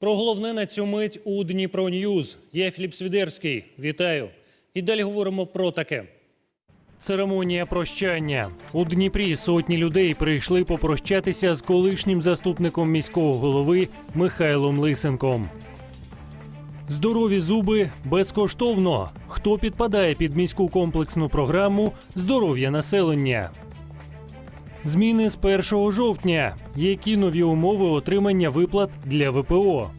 Про головне на цю мить у Дніпро Ньюз. Я Філіп Свідерський. Вітаю. І далі говоримо про таке. Церемонія прощання у Дніпрі сотні людей прийшли попрощатися з колишнім заступником міського голови Михайлом Лисенком. Здорові зуби безкоштовно. Хто підпадає під міську комплексну програму здоров'я населення? Зміни з 1 жовтня. Які нові умови отримання виплат для ВПО?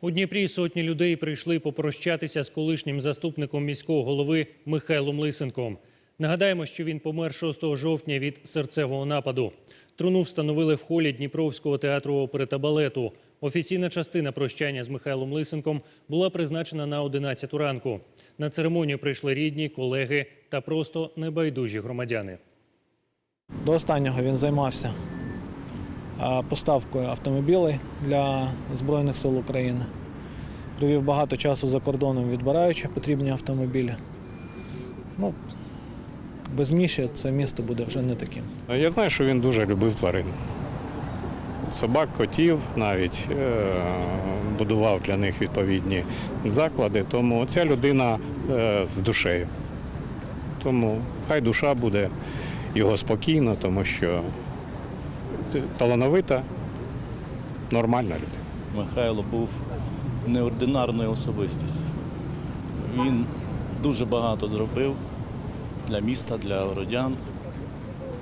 У Дніпрі сотні людей прийшли попрощатися з колишнім заступником міського голови Михайлом Лисенком. Нагадаємо, що він помер 6 жовтня від серцевого нападу. Труну встановили в холі Дніпровського театру опери та балету. Офіційна частина прощання з Михайлом Лисенком була призначена на 11 ранку. На церемонію прийшли рідні, колеги та просто небайдужі громадяни. До останнього він займався поставкою автомобілей для Збройних сил України. Провів багато часу за кордоном, відбираючи потрібні автомобілі. Ну, без Міші це місто буде вже не таким. Я знаю, що він дуже любив тварин. Собак, котів навіть е, будував для них відповідні заклади. Тому ця людина е, з душею. Тому хай душа буде його спокійна, тому що талановита, нормальна людина. Михайло був неординарною особистістю. Він дуже багато зробив для міста, для городян.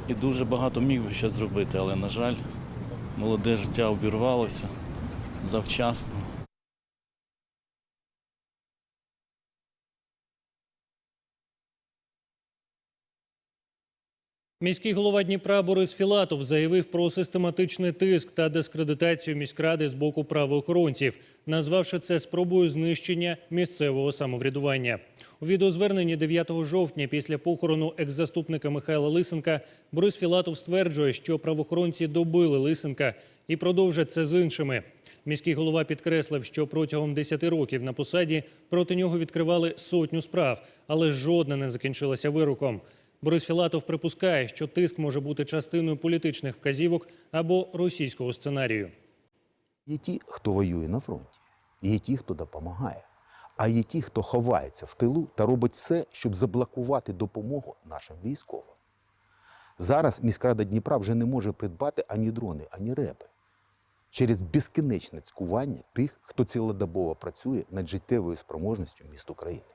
І дуже багато міг би ще зробити, але, на жаль, молоде життя обірвалося завчасно. Міський голова Дніпра Борис Філатов заявив про систематичний тиск та дискредитацію міськради з боку правоохоронців, назвавши це спробою знищення місцевого самоврядування. У відеозверненні 9 жовтня після похорону екс-заступника Михайла Лисенка Борис Філатов стверджує, що правоохоронці добили Лисенка і продовжать це з іншими. Міський голова підкреслив, що протягом 10 років на посаді проти нього відкривали сотню справ, але жодна не закінчилася вироком. Борис Філатов припускає, що тиск може бути частиною політичних вказівок або російського сценарію. Є ті, хто воює на фронті, є ті, хто допомагає, а є ті, хто ховається в тилу та робить все, щоб заблокувати допомогу нашим військовим. Зараз міськрада Дніпра вже не може придбати ані дрони, ані реби через безкінечне цькування тих, хто цілодобово працює над життєвою спроможністю міст України.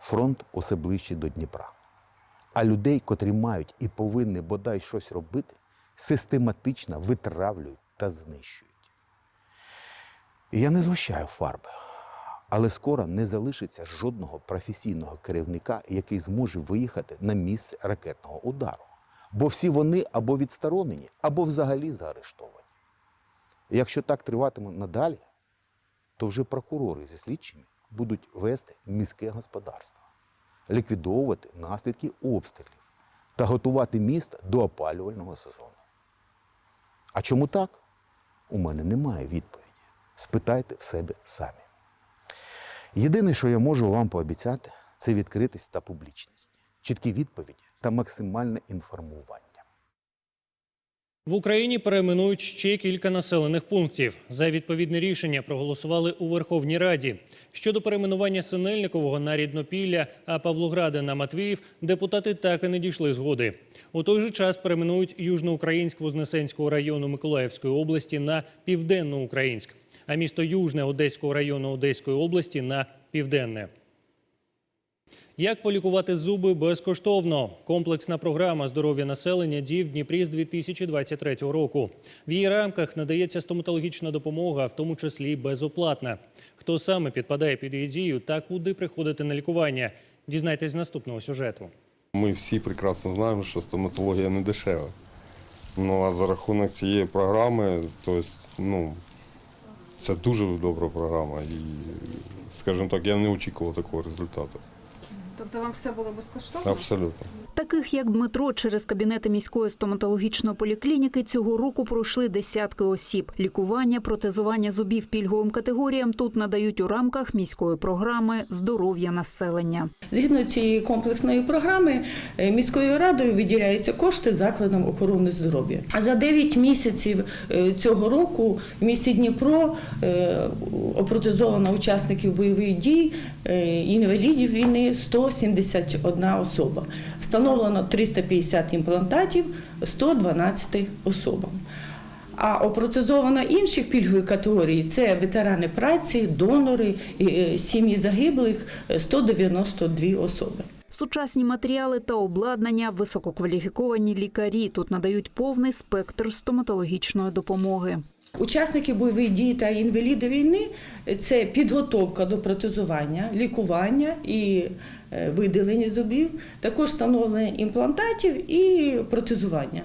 Фронт усе ближче до Дніпра. А людей, котрі мають і повинні бодай щось робити, систематично витравлюють та знищують. І я не згущаю фарби, але скоро не залишиться жодного професійного керівника, який зможе виїхати на місце ракетного удару. Бо всі вони або відсторонені, або взагалі заарештовані. Якщо так триватиме надалі, то вже прокурори зі слідчими будуть вести міське господарство, ліквідовувати наслідки обстрілів та готувати міст до опалювального сезону. А чому так? У мене немає відповіді. Спитайте в себе самі. Єдине, що я можу вам пообіцяти, це відкритість та публічність, чіткі відповіді та максимальне інформування. В Україні перейменують ще кілька населених пунктів. За відповідне рішення проголосували у Верховній Раді. Щодо перейменування Синельникового на Ріднопілля, а Павлограда на Матвіїв депутати так і не дійшли згоди. У той же час перейменують Южноукраїнськ Вознесенського району Миколаївської області на Південноукраїнськ, а місто Южне Одеського району Одеської області на Південне. Як полікувати зуби безкоштовно? Комплексна програма здоров'я населення діє в Дніпрі з 2023 року. В її рамках надається стоматологічна допомога, в тому числі безоплатна. Хто саме підпадає під її дію та куди приходити на лікування? Дізнайтесь з наступного сюжету. Ми всі прекрасно знаємо, що стоматологія не дешева. Ну а за рахунок цієї програми, то ну, це дуже добра програма. І, скажімо так, я не очікував такого результату. Тобто вам все було безкоштовно? Абсолютно. Таких як Дмитро, через кабінети міської стоматологічної поліклініки цього року пройшли десятки осіб. Лікування, протезування зубів пільговим категоріям тут надають у рамках міської програми здоров'я населення. Згідно цієї комплексної програми е, міською радою виділяються кошти закладам охорони здоров'я. А за 9 місяців е, цього року в місті Дніпро е, опротезовано учасників бойових дій інвалідів війни 171 особа. Встановлено 350 імплантатів 112 особам. А опротезовано інших пільгових категорій це ветерани праці, донори, е, сім'ї загиблих е, 192 особи. Сучасні матеріали та обладнання, висококваліфіковані лікарі тут надають повний спектр стоматологічної допомоги. Учасники бойових дій та інваліди війни це підготовка до протезування, лікування і е, видалення зубів, також встановлення імплантатів і протезування.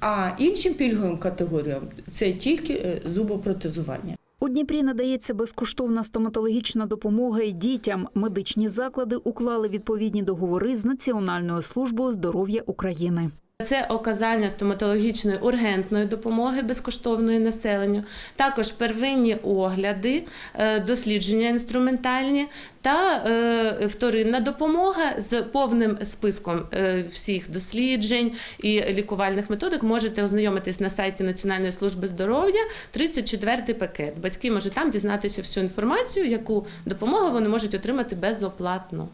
А іншим пільговим категоріям це тільки е, зубопротезування. У Дніпрі надається безкоштовна стоматологічна допомога і дітям. Медичні заклади уклали відповідні договори з Національною службою здоров'я України. Це оказання стоматологічної ургентної допомоги безкоштовної населенню, також первинні огляди, е, дослідження інструментальні та е, вторинна допомога з повним списком е, всіх досліджень і лікувальних методик. Можете ознайомитись на сайті Національної служби здоров'я. 34 пакет. Батьки можуть там дізнатися всю інформацію, яку допомогу вони можуть отримати безоплатно.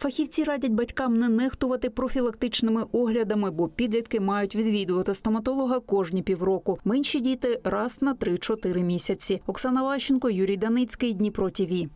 Фахівці радять батькам не нехтувати профілактичними оглядами, бо підлітки мають відвідувати стоматолога кожні півроку. Менші діти раз на 3-4 місяці. Оксана Ващенко, Юрій Даницький, Дніпро ТІВІ.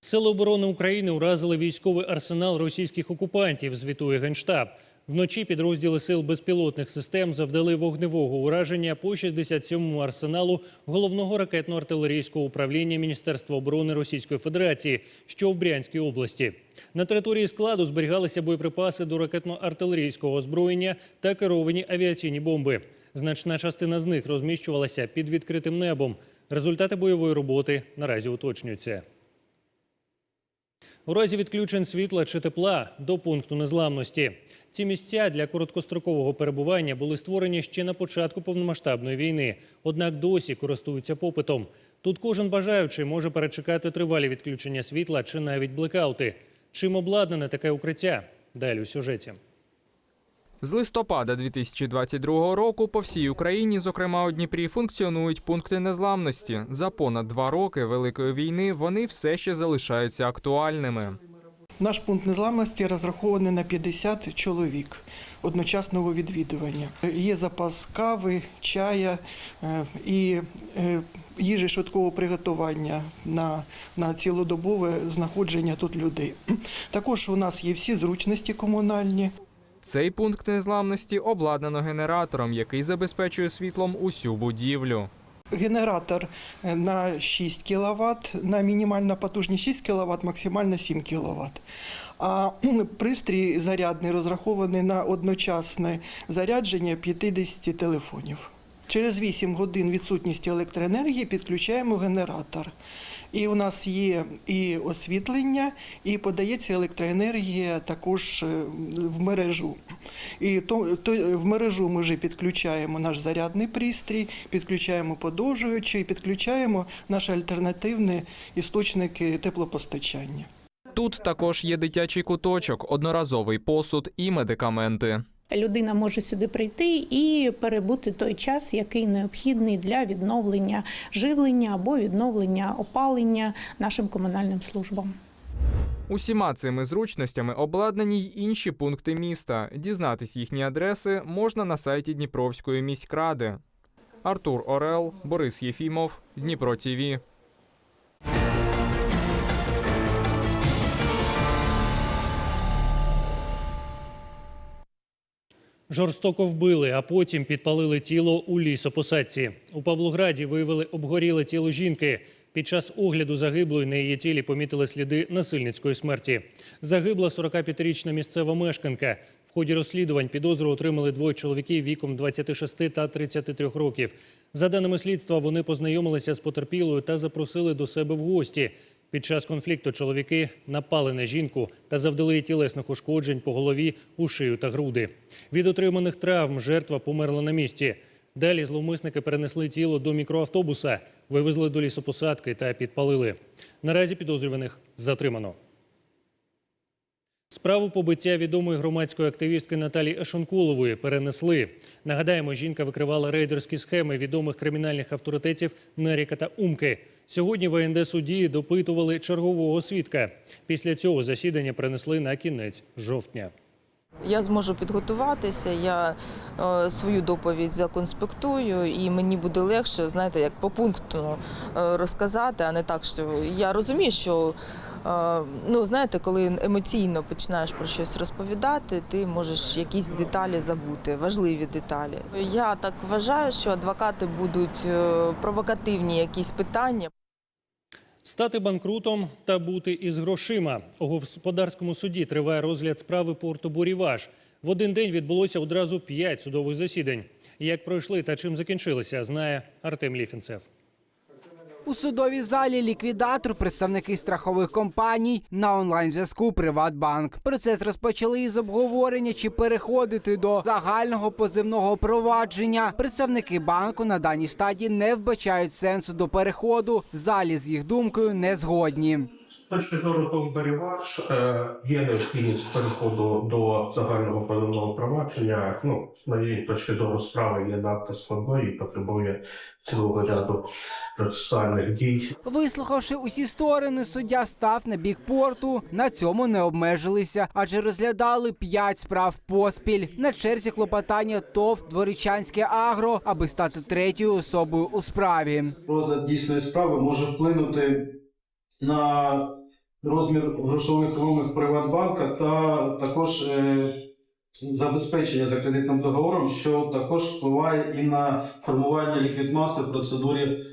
Сили оборони України уразили військовий арсенал російських окупантів. Звітує генштаб. Вночі підрозділи сил безпілотних систем завдали вогневого ураження по 67-му арсеналу головного ракетно-артилерійського управління Міністерства оборони Російської Федерації, що в Брянській області. На території складу зберігалися боєприпаси до ракетно-артилерійського озброєння та керовані авіаційні бомби. Значна частина з них розміщувалася під відкритим небом. Результати бойової роботи наразі уточнюються. У разі відключень світла чи тепла до пункту незламності. Ці місця для короткострокового перебування були створені ще на початку повномасштабної війни, однак досі користуються попитом. Тут кожен бажаючий може перечекати тривалі відключення світла чи навіть блекаути. Чим обладнане таке укриття? Далі у сюжеті. З листопада 2022 року по всій Україні, зокрема у Дніпрі, функціонують пункти незламності. За понад два роки Великої війни вони все ще залишаються актуальними. Наш пункт незламності розрахований на 50 чоловік одночасного відвідування. Є запас кави, чая е, і е, їжі швидкого приготування на, на цілодобове знаходження тут людей. Також у нас є всі зручності комунальні. Цей пункт незламності обладнано генератором, який забезпечує світлом усю будівлю. Генератор е, на 6 кВт, на мінімальна потужність 6 кВт, максимально 7 кВт. А пристрій зарядний розрахований на одночасне зарядження 50 телефонів. Через 8 годин відсутності електроенергії підключаємо генератор. І у нас є і освітлення, і подається електроенергія також е, в мережу. І то, то в мережу ми вже підключаємо наш зарядний пристрій, підключаємо подовжуючий, підключаємо наші альтернативні істочники теплопостачання. Тут також є дитячий куточок, одноразовий посуд і медикаменти. Людина може сюди прийти і перебути той час, який необхідний для відновлення живлення або відновлення опалення нашим комунальним службам. Усіма цими зручностями обладнані й інші пункти міста. Дізнатись їхні адреси можна на сайті Дніпровської міськради. Артур Орел, Борис Єфімов, Дніпро ТІВІ. Жорстоко вбили, а потім підпалили тіло у лісопосадці. У Павлограді виявили обгоріле тіло жінки. Під час огляду загиблої на її тілі помітили сліди насильницької смерті. Загибла 45-річна місцева мешканка. В ході розслідувань підозру отримали двоє чоловіків віком 26 та 33 років. За даними слідства, вони познайомилися з потерпілою та запросили до себе в гості. Під час конфлікту чоловіки напали на жінку та завдали їй тілесних ушкоджень по голові, у шию та груди. Від отриманих травм жертва померла на місці. Далі зловмисники перенесли тіло до мікроавтобуса, вивезли до лісопосадки та підпалили. Наразі підозрюваних затримано. Справу побиття відомої громадської активістки Наталії Ешонкулової перенесли. Нагадаємо, жінка викривала рейдерські схеми відомих кримінальних авторитетів Неріка та Умки. Сьогодні в АНД судді допитували чергового свідка. Після цього засідання принесли на кінець жовтня. Я зможу підготуватися, я е, свою доповідь законспектую, і мені буде легше, знаєте, як по пункту е, розказати, а не так, що я розумію, що ну знаєте, коли емоційно починаєш про щось розповідати, ти можеш якісь деталі забути, важливі деталі. Я так вважаю, що адвокати будуть е, провокативні якісь питання. Стати банкрутом та бути із грошима. У господарському суді триває розгляд справи порту Буріваш. В один день відбулося одразу п'ять судових засідань. Як пройшли та чим закінчилися, знає Артем Ліфінцев. У судовій залі ліквідатор, представники страхових компаній на онлайн-зв'язку Приватбанк. Процес розпочали із обговорення, чи переходити до загального позивного провадження. Представники банку на даній стадії не вбачають сенсу до переходу. В залі з їх думкою не згодні. З точки зору Довбаріваш є необхідність переходу до загального позовного провадження. Ну, з моєї точки зору, справа є надто складною і потребує цілого ряду процесуальних дій. Вислухавши усі сторони, суддя став на бік порту. На цьому не обмежилися, адже розглядали п'ять справ поспіль. На черзі клопотання ТОВ Дворічанське агро, аби стати третьою особою у справі. розгляд дійсної справи може вплинути на розмір грошових вимог Приватбанка та також е, забезпечення за кредитним договором, що також впливає і на формування ліквідмаси в процедурі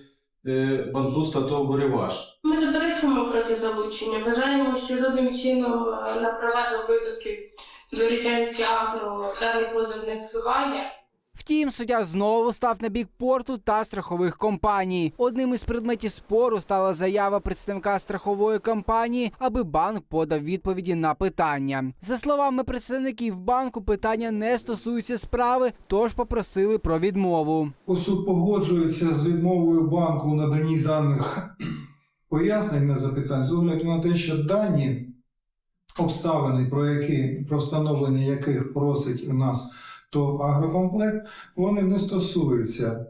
е, банкрутства та оборіваш. Ми заперечуємо проти залучення. Вважаємо, що жодним чином е, на права та обов'язки Дорічанське агро даний позов не впливає. Втім, суддя знову став на бік порту та страхових компаній. Одним із предметів спору стала заява представника страхової компанії, аби банк подав відповіді на питання. За словами представників банку, питання не стосуються справи, тож попросили про відмову. Суд погоджується з відмовою банку у наданні даних пояснень на запитань з огляду на те, що дані обставини, про які про встановлення яких просить у нас ТОП агрокомплект, вони не стосуються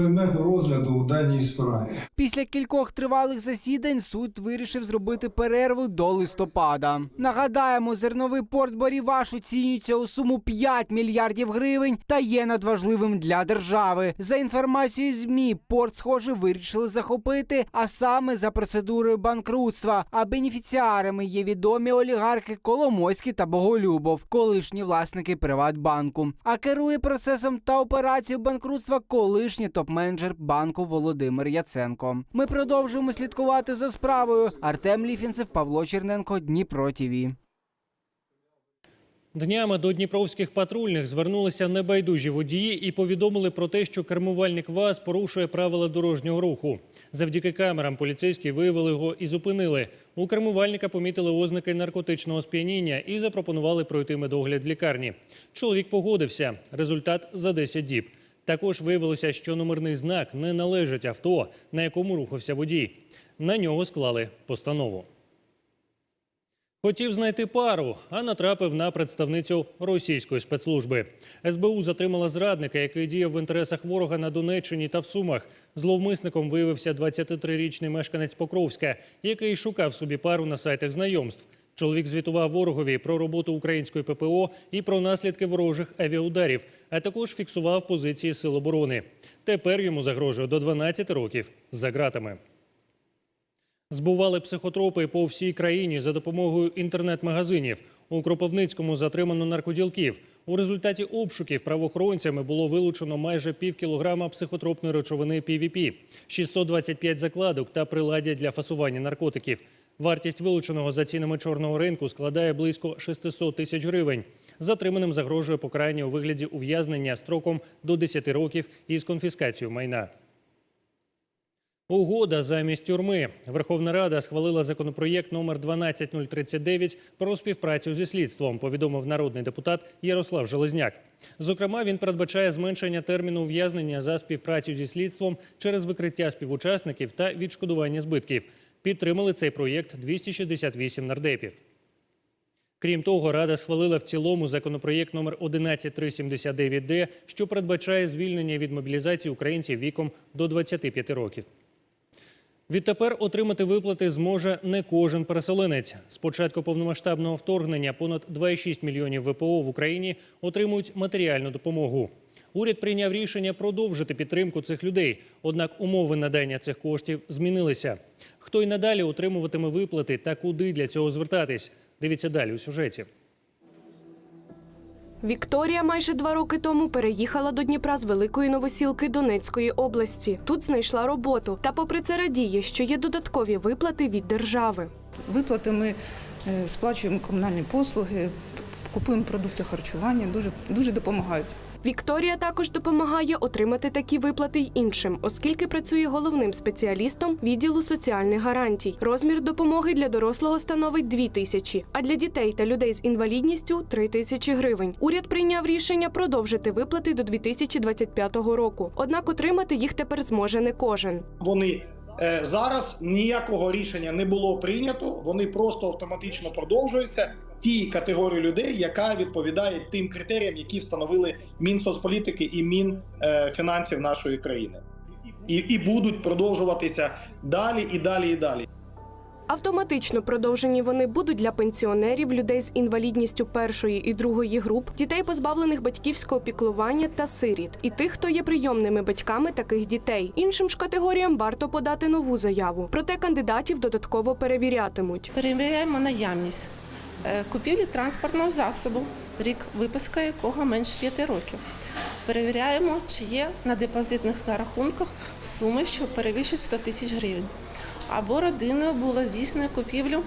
предмету розгляду у даній справі. Після кількох тривалих засідань суд вирішив зробити перерву до листопада. Нагадаємо, зерновий порт Боріваш оцінюється у суму 5 мільярдів гривень та є надважливим для держави. За інформацією змі, порт, схоже, вирішили захопити, а саме за процедурою банкрутства. А бенефіціарами є відомі олігархи Коломойський та Боголюбов, колишні власники Приватбанку. А керує процесом та операцією банкрутства колишній топ-менеджер банку Володимир Яценко. Ми продовжуємо слідкувати за справою. Артем Ліфінцев, Павло Черненко, Дніпро ТІВІ. Днями до дніпровських патрульних звернулися небайдужі водії і повідомили про те, що кермувальник ВАЗ порушує правила дорожнього руху. Завдяки камерам поліцейські виявили його і зупинили. У кермувальника помітили ознаки наркотичного сп'яніння і запропонували пройти медогляд в лікарні. Чоловік погодився. Результат за 10 діб. Також виявилося, що номерний знак не належить авто, на якому рухався водій. На нього склали постанову. Хотів знайти пару, а натрапив на представницю російської спецслужби. СБУ затримала зрадника, який діяв в інтересах ворога на Донеччині та в Сумах. Зловмисником виявився 23-річний мешканець Покровська, який шукав собі пару на сайтах знайомств. Чоловік звітував ворогові про роботу української ППО і про наслідки ворожих авіаударів, а також фіксував позиції сил оборони. Тепер йому загрожує до 12 років за ґратами. Збували психотропи по всій країні за допомогою інтернет-магазинів. У Кропивницькому затримано наркоділків. У результаті обшуків правоохоронцями було вилучено майже пів кілограма психотропної речовини PVP, 625 закладок та приладдя для фасування наркотиків. Вартість вилученого за цінами чорного ринку складає близько 600 тисяч гривень. Затриманим загрожує покарання у вигляді ув'язнення строком до 10 років із конфіскацією майна. Угода замість тюрми. Верховна Рада схвалила законопроєкт номер 12039 про співпрацю зі слідством. Повідомив народний депутат Ярослав Железняк. Зокрема, він передбачає зменшення терміну ув'язнення за співпрацю зі слідством через викриття співучасників та відшкодування збитків. Підтримали цей проєкт 268 нардепів. Крім того, Рада схвалила в цілому законопроєкт номер 11379-д, що передбачає звільнення від мобілізації українців віком до 25 років. Відтепер отримати виплати зможе не кожен переселенець. З початку повномасштабного вторгнення понад 2,6 мільйонів ВПО в Україні отримують матеріальну допомогу. Уряд прийняв рішення продовжити підтримку цих людей, однак умови надання цих коштів змінилися. Хто й надалі отримуватиме виплати та куди для цього звертатись? Дивіться далі у сюжеті. Вікторія майже два роки тому переїхала до Дніпра з великої новосілки Донецької області. Тут знайшла роботу. Та, попри це, радіє, що є додаткові виплати від держави. Виплати ми е, сплачуємо комунальні послуги, купуємо продукти харчування, дуже, дуже допомагають. Вікторія також допомагає отримати такі виплати й іншим, оскільки працює головним спеціалістом відділу соціальних гарантій. Розмір допомоги для дорослого становить 2 тисячі, а для дітей та людей з інвалідністю 3 тисячі гривень. Уряд прийняв рішення продовжити виплати до 2025 року. Однак отримати їх тепер зможе не кожен. Вони е, зараз ніякого рішення не було прийнято. Вони просто автоматично продовжуються. Ті категорії людей, яка відповідає тим критеріям, які встановили Мінсоцполітики і Мінфінансів нашої країни, і, і будуть продовжуватися далі і далі і далі. Автоматично продовжені вони будуть для пенсіонерів, людей з інвалідністю першої і другої груп, дітей, позбавлених батьківського піклування та сиріт, і тих, хто є прийомними батьками таких дітей. Іншим ж категоріям варто подати нову заяву. Проте кандидатів додатково перевірятимуть. Перевіряємо наявність купівлі транспортного засобу, рік випуска якого менше 5 років. Перевіряємо, чи є на депозитних на рахунках суми, що перевищують 100 тисяч гривень. Або родиною було здійснено купівлю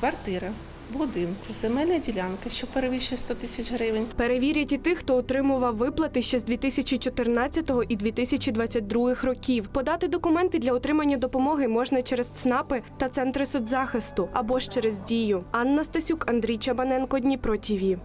квартири, будинку, земельна ділянка, що перевищує 100 тисяч гривень. Перевірять і тих, хто отримував виплати ще з 2014 і 2022 років. Подати документи для отримання допомоги можна через ЦНАПи та центри соцзахисту або ж через дію. Анна Стасюк, Андрій Чабаненко, Дніпро ТІВІ.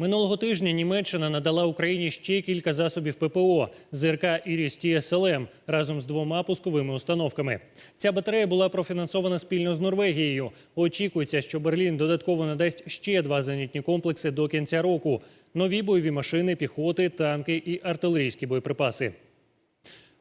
Минулого тижня Німеччина надала Україні ще кілька засобів ППО ЗРК «Іріс ТСЛМ» разом з двома пусковими установками. Ця батарея була профінансована спільно з Норвегією. Очікується, що Берлін додатково надасть ще два зенітні комплекси до кінця року: нові бойові машини, піхоти, танки і артилерійські боєприпаси.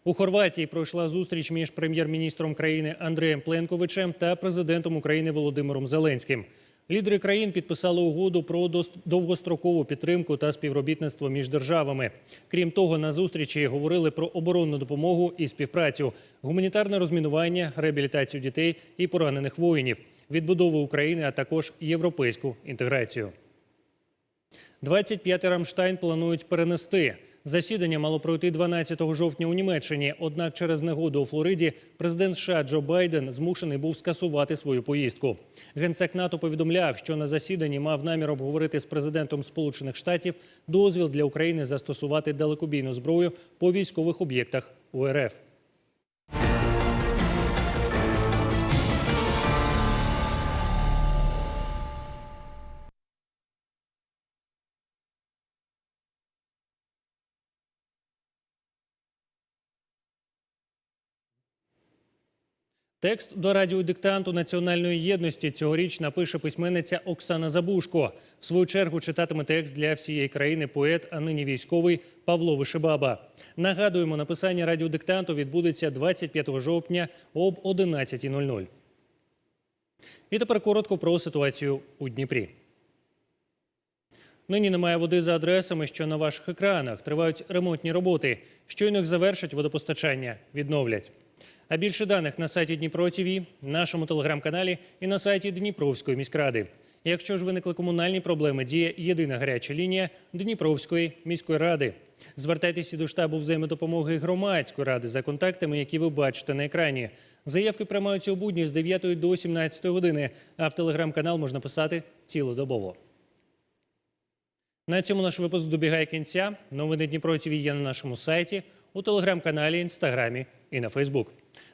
У Хорватії пройшла зустріч між прем'єр-міністром країни Андреєм Пленковичем та президентом України Володимиром Зеленським. Лідери країн підписали угоду про довгострокову підтримку та співробітництво між державами. Крім того, на зустрічі говорили про оборонну допомогу і співпрацю, гуманітарне розмінування, реабілітацію дітей і поранених воїнів, відбудову України, а також європейську інтеграцію. 25-й Рамштайн планують перенести. Засідання мало пройти 12 жовтня у Німеччині. Однак через негоду у Флориді президент США Джо Байден змушений був скасувати свою поїздку. Генсек НАТО повідомляв, що на засіданні мав намір обговорити з президентом Сполучених Штатів дозвіл для України застосувати далекобійну зброю по військових об'єктах УРФ. Текст до радіодиктанту національної єдності цьогоріч напише письменниця Оксана Забушко. В свою чергу читатиме текст для всієї країни поет, а нині військовий Павло Вишибаба. Нагадуємо, написання радіодиктанту відбудеться 25 жовтня об 11.00. І тепер коротко про ситуацію у Дніпрі. Нині немає води за адресами, що на ваших екранах. Тривають ремонтні роботи. Щойно їх завершать водопостачання, відновлять. А більше даних на сайті Дніпро ТВ, нашому телеграм-каналі і на сайті Дніпровської міськради. Якщо ж виникли комунальні проблеми, діє єдина гаряча лінія Дніпровської міської ради. Звертайтеся до штабу взаємодопомоги громадської ради за контактами, які ви бачите на екрані. Заявки приймаються у будні з 9 до 17 години, а в телеграм-канал можна писати цілодобово. На цьому наш випуск добігає кінця. Новини Дніпро ТВ є на нашому сайті. у телеграм-каналі, інстаграмі і на Фейсбук.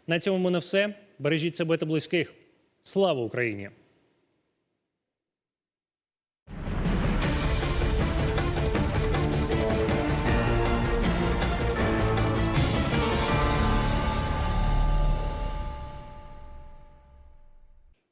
На цьому мене все. Бережіть себе та близьких. Слава Україні!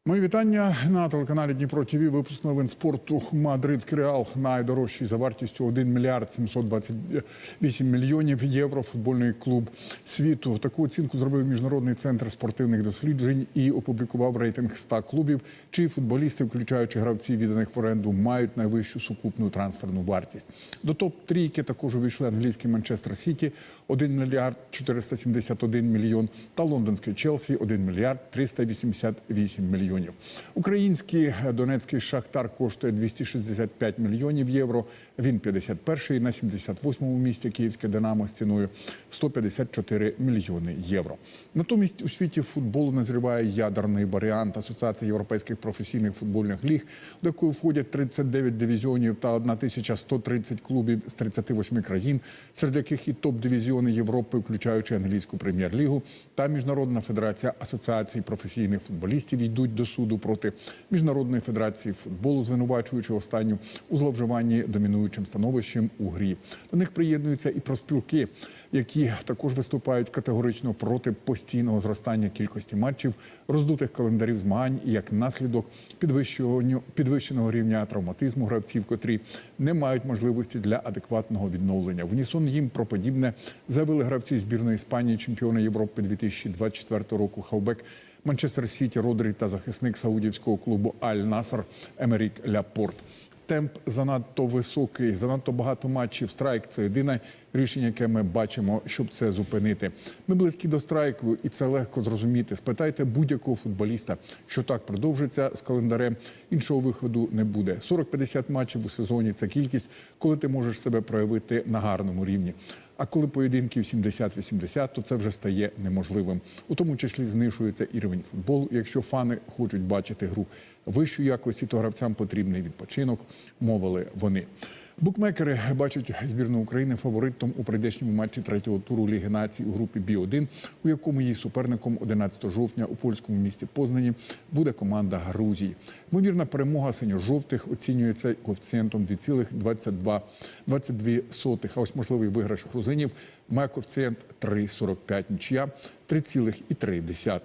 Мої вітання на телеканалі Дніпро ТВ. Випуск новин спорту Мадридський реал найдорожчий за вартістю 1 мільярд 728 мільйонів євро. Футбольний клуб світу. Таку оцінку зробив міжнародний центр спортивних досліджень і опублікував рейтинг 100 клубів, чиї футболісти, включаючи гравців, відданих в оренду, мають найвищу сукупну трансферну вартість. До топ трійки також увійшли англійський Манчестер Сіті 1 мільярд 471 мільйон та лондонський Челсі 1 мільярд 388 мільйонів. Український Донецький Шахтар коштує 265 мільйонів євро. Він 51-й на 78-му місці Київське Динамо з ціною 154 мільйони євро. Натомість у світі футболу назріває ядерний варіант Асоціації європейських професійних футбольних ліг, до якої входять 39 дивізіонів та 1130 клубів з 38 країн, серед яких і топ-дивізіони Європи, включаючи англійську прем'єр-лігу та Міжнародна федерація асоціацій професійних футболістів, йдуть до суду проти міжнародної федерації футболу, звинувачуючи останню у зловживанні домінуючим становищем у грі. До них приєднуються і проспілки, які також виступають категорично проти постійного зростання кількості матчів, роздутих календарів змагань і як наслідок підвищеного рівня травматизму гравців, котрі не мають можливості для адекватного відновлення. В унісон їм про подібне заявили гравці збірної Іспанії, чемпіони Європи 2024 року. Хавбек Манчестер Сіті, Родрі та захисник саудівського клубу Аль Наср Емерік Ляпорт. Темп занадто високий, занадто багато матчів. Страйк це єдине рішення, яке ми бачимо, щоб це зупинити. Ми близькі до страйку, і це легко зрозуміти. Спитайте будь-якого футболіста, що так продовжиться з календарем. Іншого виходу не буде. 40-50 матчів у сезоні це кількість, коли ти можеш себе проявити на гарному рівні. А коли поєдинків 70-80, то це вже стає неможливим. У тому числі знижується і рівень футболу. Якщо фани хочуть бачити гру вищої якості, то гравцям потрібний відпочинок, мовили вони. Букмекери бачать збірну України фаворитом у прийдешньому матчі третього туру Ліги націй у групі Бі 1 у якому її суперником 11 жовтня у польському місті Познані буде команда Грузії. Ймовірна перемога синьо-жовтих оцінюється коефіцієнтом 2,22. А ось можливий виграш грузинів має коефіцієнт 3,45, нічия 3,3.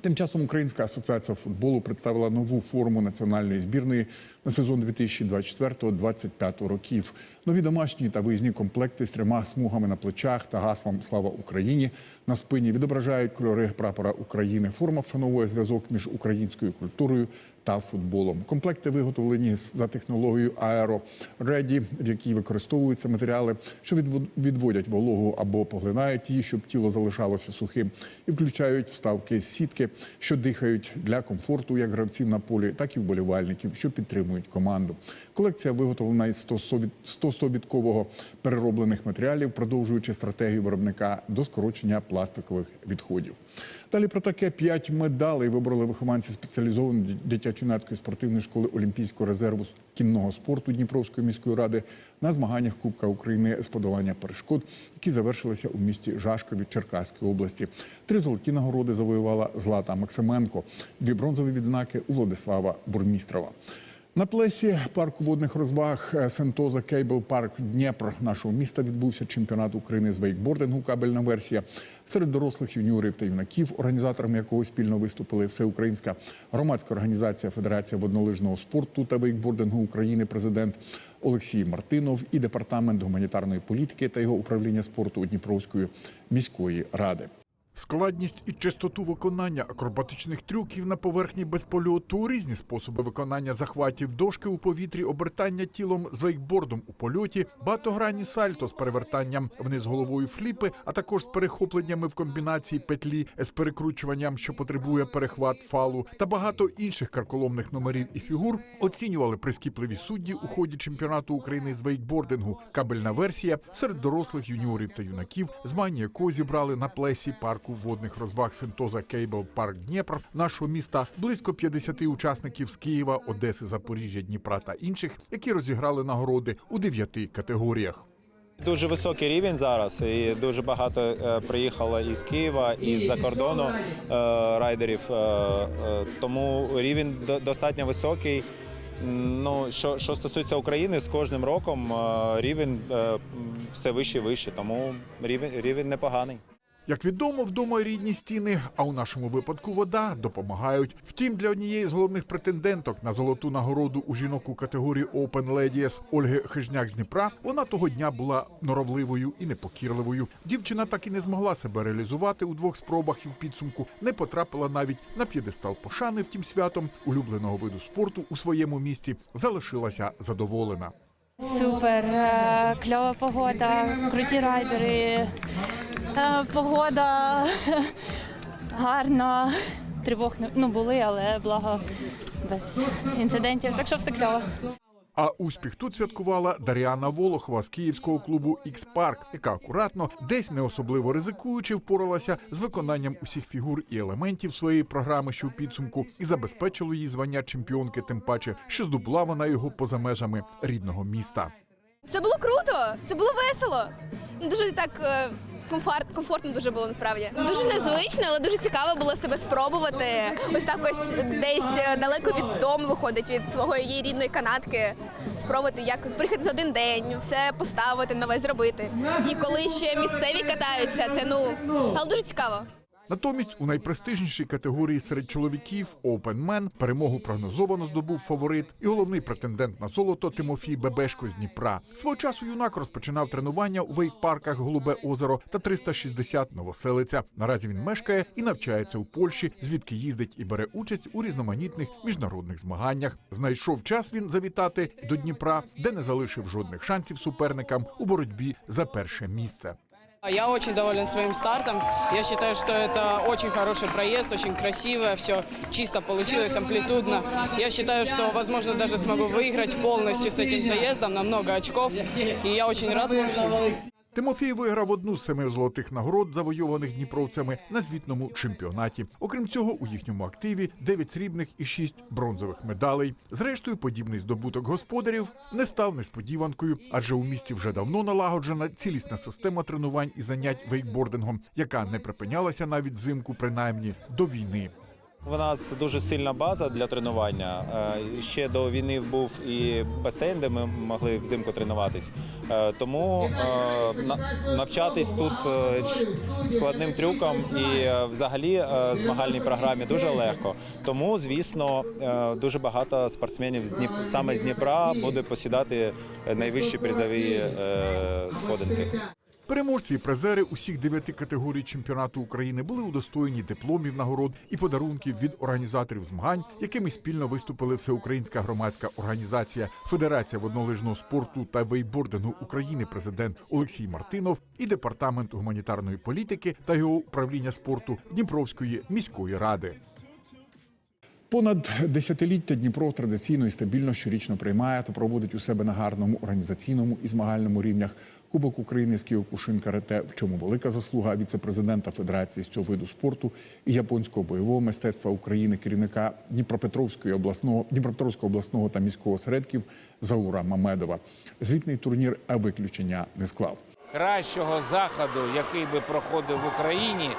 Тим часом Українська асоціація футболу представила нову форму національної збірної на сезон 2024-2025 років. Нові домашні та виїзні комплекти з трьома смугами на плечах та гаслом Слава Україні на спині відображають кольори прапора України. Форма вшановує зв'язок між українською культурою та футболом. Комплекти виготовлені за технологією Aero Ready, в якій використовуються матеріали, що відвод- відводять вологу або поглинають її, щоб тіло залишалося сухим, і включають вставки сітки, що дихають для комфорту як гравців на полі, так і вболівальників, що підтримують команду. Колекція виготовлена із 100-відкового перероблених матеріалів, продовжуючи стратегію виробника до скорочення пластикових відходів. Далі про таке п'ять медалей вибороли вихованці спеціалізованої дитячо-юнацької спортивної школи Олімпійського резерву кінного спорту Дніпровської міської ради на змаганнях Кубка України з подолання перешкод, які завершилися у місті Жашкові Черкаської області. Три золоті нагороди завоювала Злата Максименко, дві бронзові відзнаки у Владислава Бурмістрова. На плесі парку водних розваг е, Сентоза Кейбл Парк Дніпр нашого міста відбувся чемпіонат України з вейкбордингу. Кабельна версія серед дорослих юніорів та юнаків, організаторами якого спільно виступили всеукраїнська громадська організація Федерація воднолижного спорту та вейкбордингу України, президент Олексій Мартинов і департамент гуманітарної політики та його управління спорту Дніпровської міської ради. Складність і чистоту виконання акробатичних трюків на поверхні без польоту, різні способи виконання захватів дошки у повітрі, обертання тілом з вейкбордом у польоті, багатогранні сальто з перевертанням вниз головою фліпи, а також з перехопленнями в комбінації петлі з перекручуванням, що потребує перехват фалу, та багато інших карколомних номерів і фігур оцінювали прискіпливі судді у ході чемпіонату України з вейкбордингу. Кабельна версія серед дорослих юніорів та юнаків, змагання якого зібрали на плесі парку водних розваг Сентоза Кейбл Парк Дніпр нашого міста близько 50 учасників з Києва, Одеси, Запоріжжя, Дніпра та інших, які розіграли нагороди у дев'яти категоріях. Дуже високий рівень зараз, і дуже багато е, приїхало із Києва і з-за кордону е, райдерів. е, Тому рівень достатньо високий. Ну, що, що стосується України, з кожним роком рівень все вище і вище, тому рівень, рівень непоганий. Як відомо, вдома рідні стіни, а у нашому випадку вода допомагають. Втім, для однієї з головних претенденток на золоту нагороду у жінок у категорії Open Ladies Ольги Хижняк з Дніпра, вона того дня була норовливою і непокірливою. Дівчина так і не змогла себе реалізувати у двох спробах і в підсумку не потрапила навіть на п'єдестал пошани. Втім, святом улюбленого виду спорту у своєму місті залишилася задоволена. Супер, е, кльова погода, круті райдери, е, погода гарна. Тривог ну, були, але благо без інцидентів. Так що все кльово. А успіх тут святкувала Даріана Волохова з київського клубу Ікс-Парк, яка акуратно, десь не особливо ризикуючи, впоралася з виконанням усіх фігур і елементів своєї програми, що у підсумку, і забезпечило їй звання чемпіонки, тим паче, що здобула вона його поза межами рідного міста. Це було круто, це було весело. Дуже так е, комфорт, комфортно дуже було насправді. Дуже незвично, але дуже цікаво було себе спробувати. Ось так ось десь е, далеко від дому виходить від свого її рідної канатки. Спробувати як приїхати за один день, все поставити, нове зробити. І коли ще місцеві катаються, це ну але дуже цікаво. Натомість у найпрестижнішій категорії серед чоловіків Open Man перемогу прогнозовано здобув фаворит і головний претендент на золото Тимофій Бебешко з Дніпра. Свого часу юнак розпочинав тренування у вейк-парках Голубе озеро та 360 Новоселиця. Наразі він мешкає і навчається у Польщі, звідки їздить і бере участь у різноманітних міжнародних змаганнях. Знайшов час він завітати до Дніпра, де не залишив жодних шансів суперникам у боротьбі за перше місце. Я очень доволен своим стартом. Я считаю, что это очень хороший проезд, очень красиво, все чисто получилось, амплитудно. Я считаю, что, возможно, даже смогу выиграть полностью с этим заездом на много очков. И я очень рад. в общем. Тимофій виграв одну з семи золотих нагород, завойованих дніпровцями на звітному чемпіонаті. Окрім цього, у їхньому активі 9 срібних і 6 бронзових медалей. Зрештою, подібний здобуток господарів не став несподіванкою, адже у місті вже давно налагоджена цілісна система тренувань і занять вейкбордингом, яка не припинялася навіть взимку, принаймні до війни. У нас дуже сильна база для тренування. Е, Ще до війни був і басейн, де ми могли взимку тренуватись. Е, Тому е, навчатись тут складним трюкам і взагалі змагальній програмі дуже легко. Тому, звісно, дуже багато спортсменів з Дніп... саме з Дніпра буде посідати найвищі призові сходинки. Переможці і призери усіх дев'яти категорій чемпіонату України були удостоєні дипломів, нагород і подарунків від організаторів змагань, якими спільно виступили Всеукраїнська громадська організація, Федерація воднолижного спорту та вейбордингу України, президент Олексій Мартинов і департамент гуманітарної політики та його управління спорту Дніпровської міської ради. Понад десятиліття Дніпро традиційно і стабільно щорічно приймає та проводить у себе на гарному організаційному і змагальному рівнях Кубок України з Кіокушин карате, в чому велика заслуга віце-президента Федерації з цього виду спорту і японського бойового мистецтва України, керівника Дніпропетровської обласного Дніпропетровського обласного та міського осередків Заура Мамедова. Звітний турнір виключення не склав. кращого заходу, який би проходив в Україні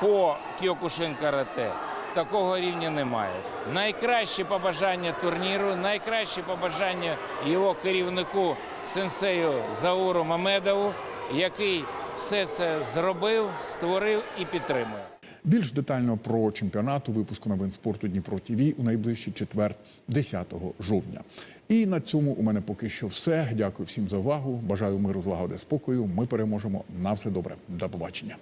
по Кіокушин карате, такого рівня немає. Найкращі побажання турніру, найкращі побажання його керівнику сенсею Зауру Мамедову, який все це зробив, створив і підтримує. Більш детально про чемпіонат у випуску новин спорту Дніпро ТІВІ у найближчий четвер, 10 жовтня. І на цьому у мене поки що все. Дякую всім за увагу. Бажаю миру, злагоди, спокою. Ми переможемо. На все добре. До побачення.